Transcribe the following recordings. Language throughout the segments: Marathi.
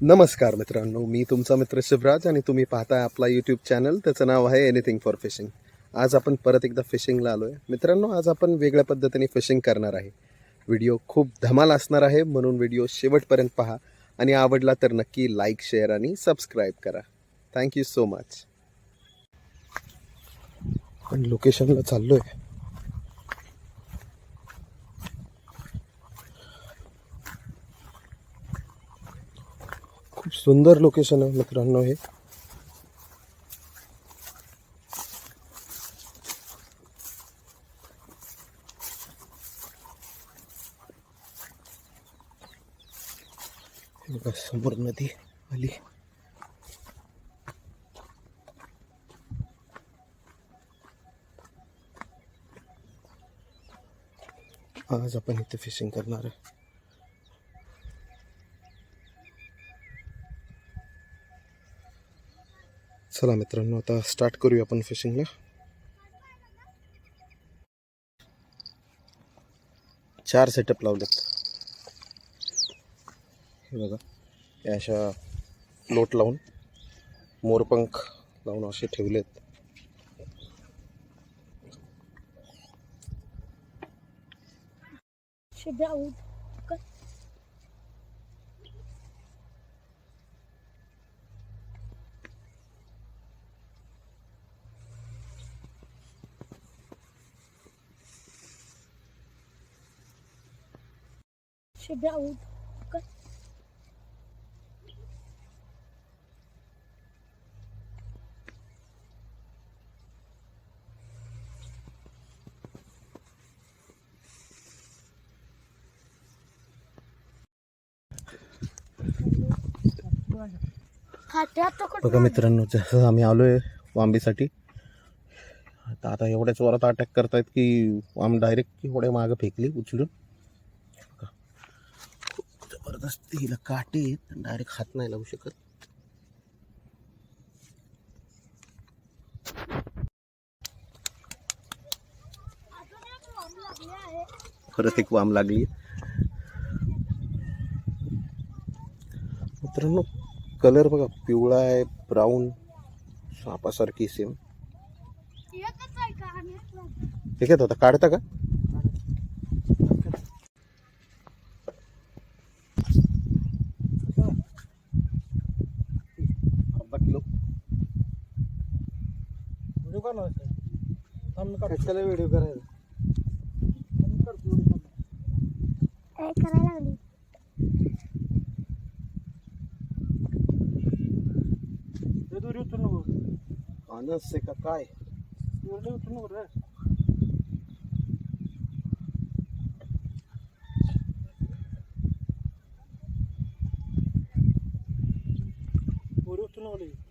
नमस्कार मित्रांनो मी तुमचा मित्र शिवराज आणि तुम्ही पाहताय आपला यूट्यूब चॅनल त्याचं नाव आहे एनिथिंग फॉर फिशिंग आज आपण परत एकदा फिशिंगला आलो आहे मित्रांनो आज आपण वेगळ्या पद्धतीने फिशिंग करणार आहे. व्हिडिओ खूप धमाल असणार आहे म्हणून व्हिडिओ शेवटपर्यंत पहा. आणि आवडला तर नक्की लाईक शेअर आणि सबस्क्राईब करा. थँक्यू सो मच पण लोकेशनला चाललो आहे खूप सुंदर लोकेशन आहे मित्रांनो हे. बघा समोर नदी आली. आज आपण इथे फिशिंग करणार आहे. चला मित्रांनो आता स्टार्ट करूया आपण फिशिंगला चार सेटअप लावलेत. हे बघा या अशा लोट लावून मोरपंख लावून असे ठेवलेत. Should out. Should out. तर बघा मित्रांनो जसं आम्ही आलो आहे वांबीसाठी आता आता एवढ्याच वरात अटॅक करतायत की आम डायरेक्ट एवढ्या मागं फेकली उचलून जबरदस्त हिला काटे डायरेक्ट हात नाही लावू शकत. परत एक वाम लागली. मित्रांनो कलर बघा पिवळा आहे ब्राऊन सापासारखी सेम ठीक आहे आता. काढता का? का कशाला व्हिडिओ करायचा करायला लागली? दोरी उचलू नको. अनस आहे का काय? नको रे. नको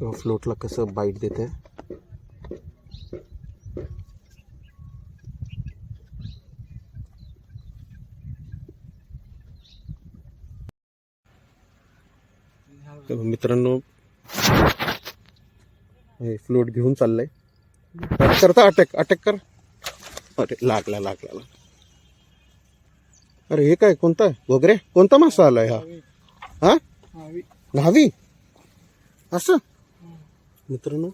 फ्लोटला कसं बाईट देते तर मित्रांनो हे फ्लोट घेऊन चाललंय. करता अटॅक अटॅक कर. अरे लागला लागला लागला. अरे हे काय कोणता वगैरे? कोणता मासा आलाय हा? हा? हावी. न्हावी? असं? मित्रांनो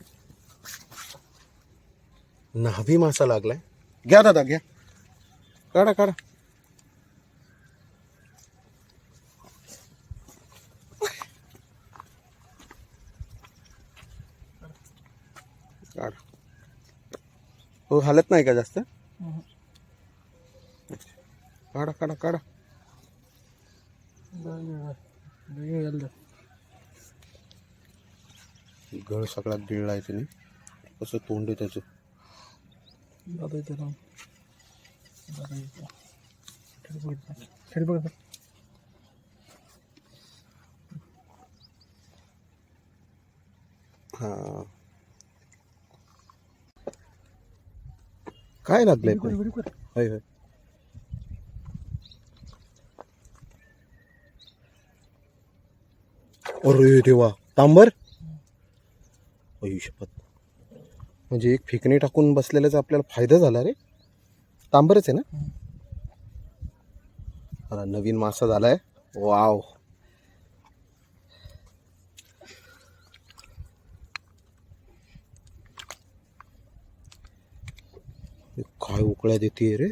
नाभी मासा लागलाय. घ्या दादा घ्या. काढा काढा. काढा. हो हालत नाही का जास्त? काढा काढा काढा. गळ सगळा गिळला आहे त्याने. कसं तोंड आहे त्याचं. दादा इथे राहून. दादा इथे. खेळ बघ खेळ बघ हा. काय लागलंय होय होय. अरे देवा. तांबर? आयुष्यपत म्हणजे एक फेकणी टाकून बसलेल्याचा आपल्याला फायदा झाला रे. तांबरच आहे ना? आता नवीन मासा झाला आहे वाव काय उकळ्या देते रे?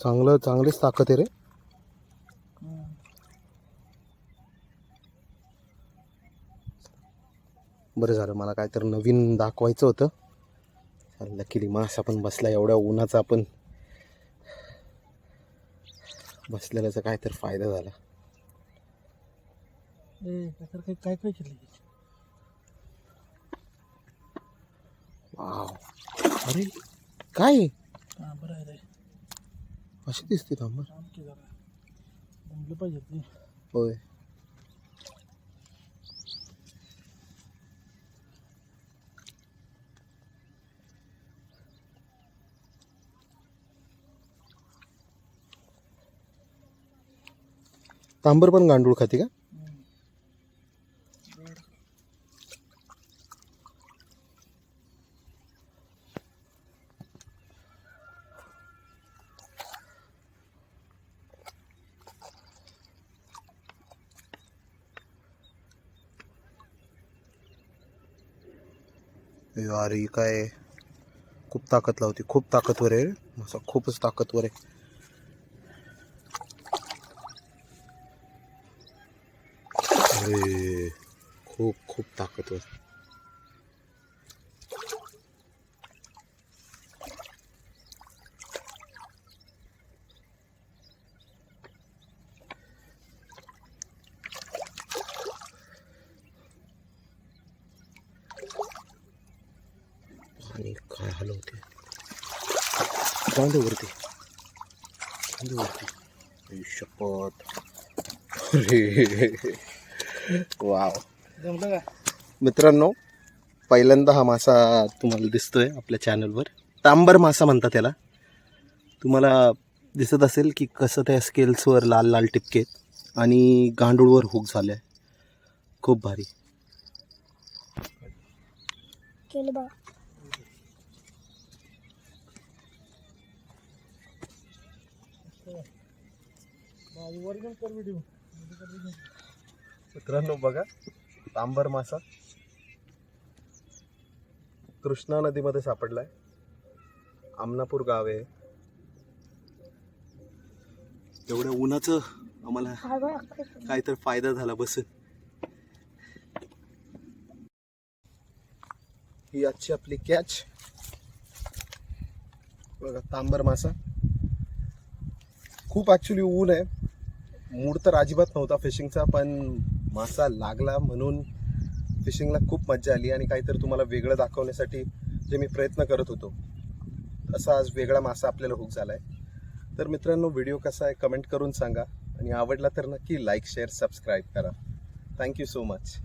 चांगलं चांगलीच ताकद आहे रे. बरं झालं मला काहीतरी नवीन दाखवायचं होतं. लकीली मासा पण बसला एवढ्या उन्हाचा आपण बसलेल्याचा काहीतरी फायदा झाला. काय काय काय काय अरे काय? अशी दिसते थांबा पाहिजे होय. तांबर पण गांडूळ खाते का? यार ही काय खूप ताकद लावते खूप ताकदवर आहे खूपच ताकदवर आहे. अरे खूप खूप ताकदवर आणि काय हलवते जाऊन दे वरती. शपथ. अरे. वाव. जमलं का? मित्रांनो पहिल्यांदा हा मासा तुम्हाला दिसतोय आपल्या चॅनलवर तांबर मासा म्हणतात त्याला तुम्हाला दिसत असेल की कसं त्या स्केल्सवर लाल लाल टिपके आहेत आणि गांडूळवर हुक झालं आहे खूप भारी. वर घेऊन कर व्हिडिओ मित्रांनो बघा तांबर मासा कृष्णा नदीमध्ये सापडलाय. आमनापूर गाव आहे. एवढ्या उन्हाचं आम्हाला काहीतरी फायदा झाला बसून. ही आजची आपली कॅच बघा तांबर मासा. खूप ॲक्च्युली ऊन आहे. मूड तर अजिबात नव्हता फिशिंगचा पण मासा लागला म्हणून फिशिंगला खूप मजा आली आणि काहीतरी तुम्हाला वेगळं दाखवण्यासाठी जे मी प्रयत्न करत होतो असा आज वेगळा मासा आपल्याला हुक झाला आहे तर मित्रांनो व्हिडिओ कसा आहे कमेंट करून सांगा आणि आवडला तर नक्की लाईक शेअर सबस्क्राईब करा. Thank you so much